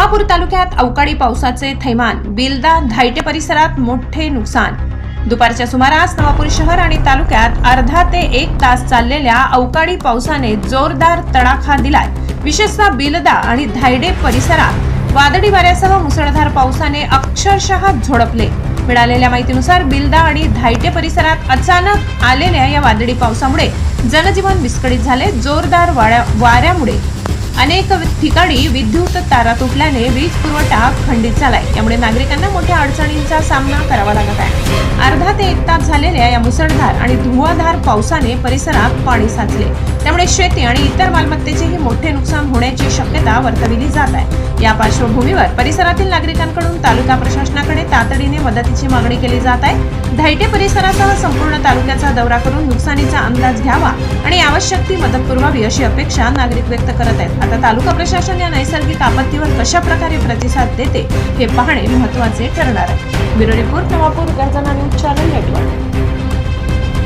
नवापूर तालुक्यात अवकाळी पावसाचे थैमान बिलदा धायटे परिसरात मोठे नुकसान. दुपारच्या सुमारास नवापूर शहर आणि तालुक्यात अर्धा ते एक तास चाललेल्या अवकाळी पावसाने जोरदार तडाखा दिलाय. विशेषतः बिलदा आणि धायडे परिसरात वादळी वाऱ्यासह मुसळधार पावसाने अक्षरशः झोडपले. मिळालेल्या माहितीनुसार बिलदा आणि धायटे परिसरात अचानक आलेल्या या वादळी पावसामुळे जनजीवन विस्कळीत झाले. जोरदार वाऱ्यामुळे अनेक ठिकाणी विद्युत तारा तुटल्याने वीज पुरवठा खंडित झालाय. त्यामुळे नागरिकांना मोठ्या अडचणींचा सामना करावा लागत आहे. अर्धा ते एक तास झालेल्या या मुसळधार आणि धुवाधार पावसाने परिसरात पाणी साचले. त्यामुळे शेती आणि इतर मालमत्तेचेही मोठे नुकसान होण्याची शक्यता वर्तविली जात आहे. या पार्श्वभूमीवर परिसरातील नागरिकांकडून तालुका प्रशासनाकडे तातडीने मदतीची मागणी केली जात आहे. धायटे परिसरासह संपूर्ण तालुक्याचा दौरा करून नुकसानीचा अंदाज घ्यावा आणि आवश्यक ती मदत पुरवावी अशी अपेक्षा नागरिक व्यक्त करत आहेत. आता तालुका प्रशासन या नैसर्गिक आपत्तीवर कशा प्रकारे प्रतिसाद देते हे पाहणे महत्त्वाचे ठरणार आहे. ब्युरो रिपोर्ट नवापूर गर्जना न्यूज चॅनल नेटवर्क.